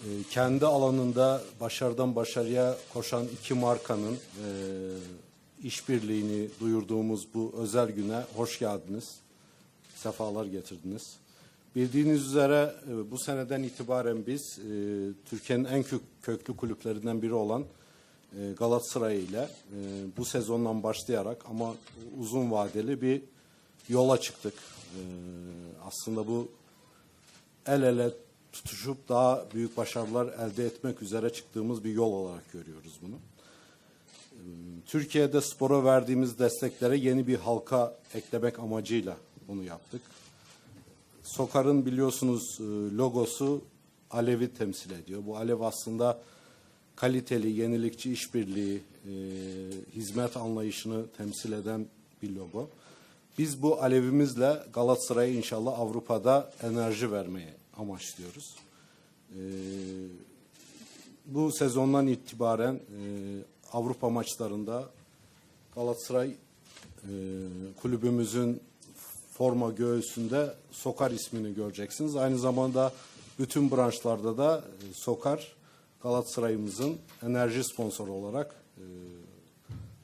e, kendi alanında başarıdan başarıya koşan iki markanın e, işbirliğini duyurduğumuz bu özel güne hoş geldiniz. Sefalar getirdiniz. Bildiğiniz üzere e, bu seneden itibaren biz e, Türkiye'nin en kök- köklü kulüplerinden biri olan e, Galatasaray ile e, bu sezondan başlayarak ama uzun vadeli bir yola çıktık. E, aslında bu el ele tutuşup daha büyük başarılar elde etmek üzere çıktığımız bir yol olarak görüyoruz bunu. Ee, Türkiye'de spora verdiğimiz desteklere yeni bir halka eklemek amacıyla bunu yaptık. Sokar'ın biliyorsunuz e, logosu Alev'i temsil ediyor. Bu Alev aslında kaliteli, yenilikçi işbirliği, e, hizmet anlayışını temsil eden bir logo. Biz bu alevimizle Galatasaray'a inşallah Avrupa'da enerji vermeye amaçlıyoruz. Ee, bu sezondan itibaren e, Avrupa maçlarında Galatasaray e, kulübümüzün forma göğsünde Sokar ismini göreceksiniz. Aynı zamanda bütün branşlarda da e, Sokar Galatasaray'ımızın enerji sponsoru olarak e,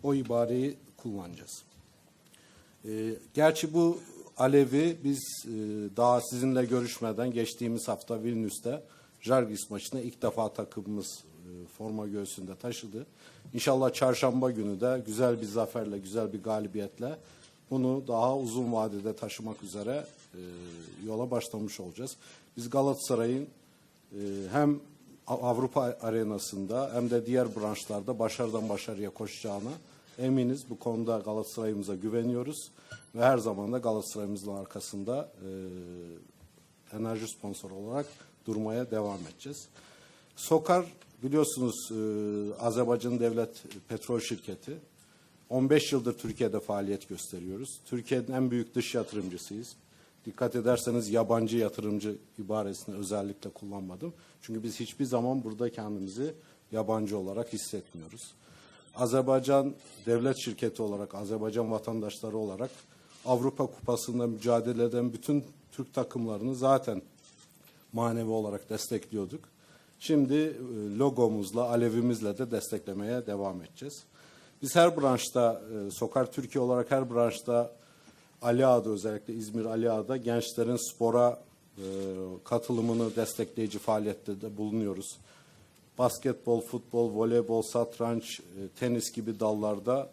o ibareyi kullanacağız. Ee, gerçi bu alevi biz e, daha sizinle görüşmeden geçtiğimiz hafta Vilnius'ta Jargis maçına ilk defa takımımız e, forma göğsünde taşıdı. İnşallah çarşamba günü de güzel bir zaferle, güzel bir galibiyetle bunu daha uzun vadede taşımak üzere e, yola başlamış olacağız. Biz Galatasaray'ın hem Avrupa arenasında hem de diğer branşlarda başarıdan başarıya koşacağına eminiz. Bu konuda Galatasaray'ımıza güveniyoruz ve her zaman da Galatasaray'ımızın arkasında e, enerji sponsoru olarak durmaya devam edeceğiz. Sokar biliyorsunuz e, Azerbaycan Devlet Petrol Şirketi. 15 yıldır Türkiye'de faaliyet gösteriyoruz. Türkiye'nin en büyük dış yatırımcısıyız. Dikkat ederseniz yabancı yatırımcı ibaresini özellikle kullanmadım. Çünkü biz hiçbir zaman burada kendimizi yabancı olarak hissetmiyoruz. Azerbaycan devlet şirketi olarak, Azerbaycan vatandaşları olarak Avrupa Kupası'nda mücadele eden bütün Türk takımlarını zaten manevi olarak destekliyorduk. Şimdi e, logomuzla, alevimizle de desteklemeye devam edeceğiz. Biz her branşta, e, Sokar Türkiye olarak her branşta Ali Ağa'da özellikle İzmir Ali Ağa'da gençlerin spora e, katılımını destekleyici faaliyette de bulunuyoruz. Basketbol, futbol, voleybol, satranç, e, tenis gibi dallarda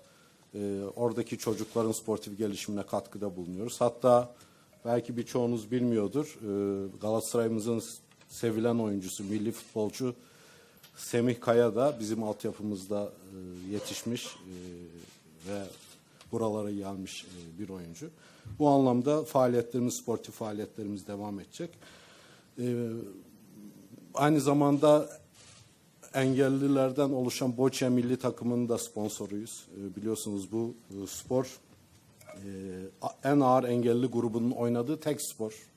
e, oradaki çocukların sportif gelişimine katkıda bulunuyoruz. Hatta belki birçoğunuz bilmiyordur. E, Galatasaray'ımızın sevilen oyuncusu, milli futbolcu Semih Kaya da bizim altyapımızda e, yetişmiş ve buralara gelmiş bir oyuncu. Bu anlamda faaliyetlerimiz, sportif faaliyetlerimiz devam edecek. Aynı zamanda engellilerden oluşan Boçya milli takımının da sponsoruyuz. E, biliyorsunuz bu e, spor e, en ağır engelli grubunun oynadığı tek spor.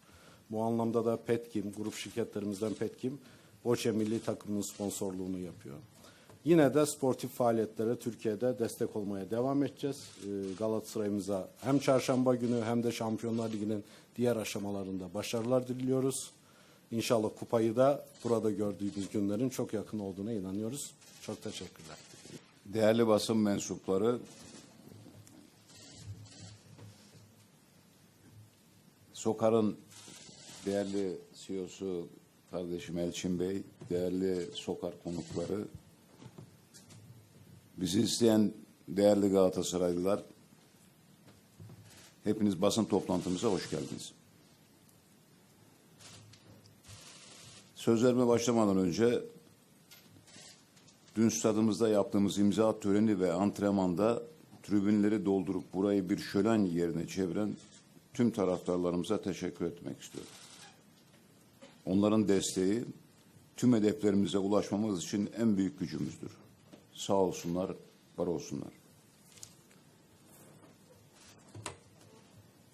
Bu anlamda da Petkim, grup şirketlerimizden Petkim, Boçya milli takımının sponsorluğunu yapıyor. Yine de sportif faaliyetlere Türkiye'de destek olmaya devam edeceğiz. E, Galatasaray'ımıza hem çarşamba günü hem de Şampiyonlar Ligi'nin diğer aşamalarında başarılar diliyoruz. İnşallah kupayı da burada gördüğümüz günlerin çok yakın olduğuna inanıyoruz. Çok teşekkürler. Değerli basın mensupları, Sokar'ın değerli CEO'su kardeşim Elçin Bey, değerli Sokar konukları, bizi isteyen değerli Galatasaraylılar, hepiniz basın toplantımıza hoş geldiniz. Sözlerime başlamadan önce Dün stadımızda yaptığımız imza töreni ve antrenmanda tribünleri doldurup burayı bir şölen yerine çeviren tüm taraftarlarımıza teşekkür etmek istiyorum. Onların desteği tüm hedeflerimize ulaşmamız için en büyük gücümüzdür. Sağ olsunlar, var olsunlar.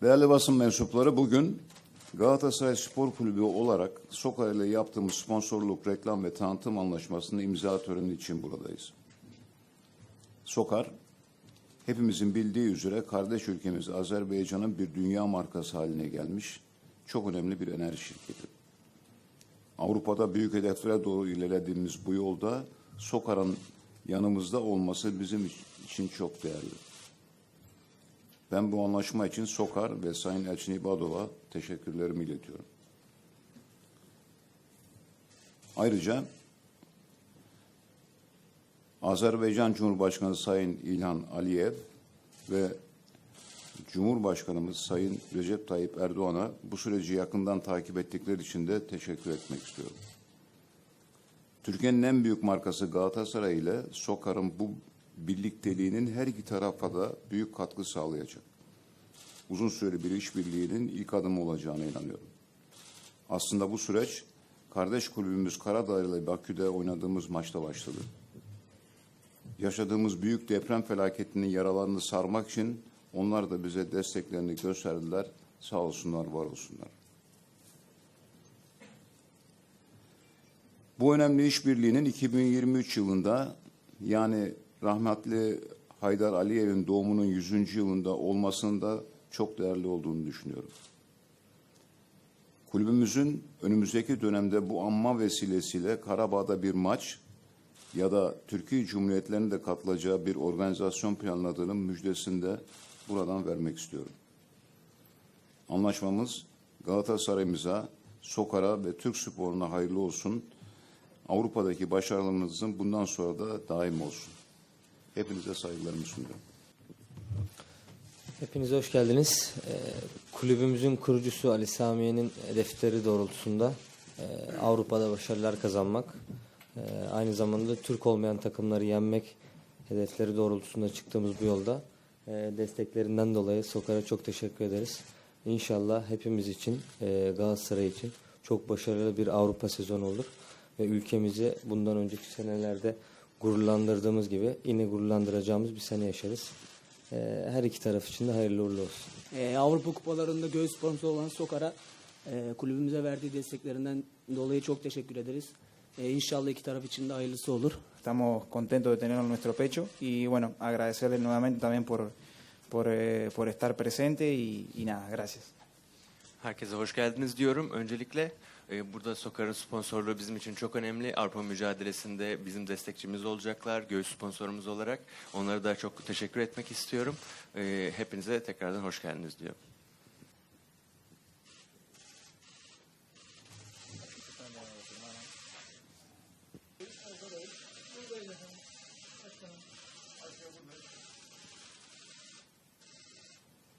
Değerli basın mensupları bugün Galatasaray Spor Kulübü olarak Sokar ile yaptığımız sponsorluk, reklam ve tanıtım anlaşmasının imza töreni için buradayız. Sokar, hepimizin bildiği üzere kardeş ülkemiz Azerbaycan'ın bir dünya markası haline gelmiş çok önemli bir enerji şirketi. Avrupa'da büyük hedeflere doğru ilerlediğimiz bu yolda Sokar'ın yanımızda olması bizim için çok değerli. Ben bu anlaşma için Sokar ve Sayın Elçin İbadov'a teşekkürlerimi iletiyorum. Ayrıca Azerbaycan Cumhurbaşkanı Sayın İlhan Aliyev ve Cumhurbaşkanımız Sayın Recep Tayyip Erdoğan'a bu süreci yakından takip ettikleri için de teşekkür etmek istiyorum. Türkiye'nin en büyük markası Galatasaray ile Sokar'ın bu birlikteliğinin her iki tarafa da büyük katkı sağlayacak. Uzun süreli bir işbirliğinin ilk adımı olacağına inanıyorum. Aslında bu süreç kardeş kulübümüz Karadağ ile Bakü'de oynadığımız maçta başladı. Yaşadığımız büyük deprem felaketinin yaralarını sarmak için onlar da bize desteklerini gösterdiler. Sağ olsunlar, var olsunlar. Bu önemli işbirliğinin 2023 yılında yani rahmetli Haydar Aliyev'in doğumunun 100. yılında olmasının da çok değerli olduğunu düşünüyorum. Kulübümüzün önümüzdeki dönemde bu anma vesilesiyle Karabağ'da bir maç ya da Türkiye Cumhuriyetlerinin de katılacağı bir organizasyon planladığının müjdesini de buradan vermek istiyorum. Anlaşmamız Galatasaray'ımıza, Sokar'a ve Türk sporuna hayırlı olsun. Avrupa'daki başarılarımızın bundan sonra da daim olsun. Hepinize saygılarımı sunuyorum. Hepiniz hoş geldiniz. Ee, kulübümüzün kurucusu Ali Samiye'nin hedefleri doğrultusunda e, Avrupa'da başarılar kazanmak, e, aynı zamanda Türk olmayan takımları yenmek hedefleri doğrultusunda çıktığımız bu yolda e, desteklerinden dolayı Sokar'a çok teşekkür ederiz. İnşallah hepimiz için, Galatasaray için çok başarılı bir Avrupa sezonu olur ve ülkemizi bundan önceki senelerde gururlandırdığımız gibi yine gururlandıracağımız bir sene yaşarız. Ee, her iki taraf için de hayırlı uğurlu olsun. Ee, Avrupa Kupalarında göğüs sponsor olan Sokar'a e, kulübümüze verdiği desteklerinden dolayı çok teşekkür ederiz. Ee, inşallah iki taraf için de hayırlısı olur. Estamos contentos de tenerlo en nuestro pecho y bueno, agradecerle nuevamente también por, por, eh, por estar presente y, y nada, gracias. Herkese hoş geldiniz diyorum. Öncelikle e, burada Sokar'ın sponsorluğu bizim için çok önemli. Avrupa mücadelesinde bizim destekçimiz olacaklar. Göğüs sponsorumuz olarak. Onlara da çok teşekkür etmek istiyorum. E, hepinize tekrardan hoş geldiniz diyorum.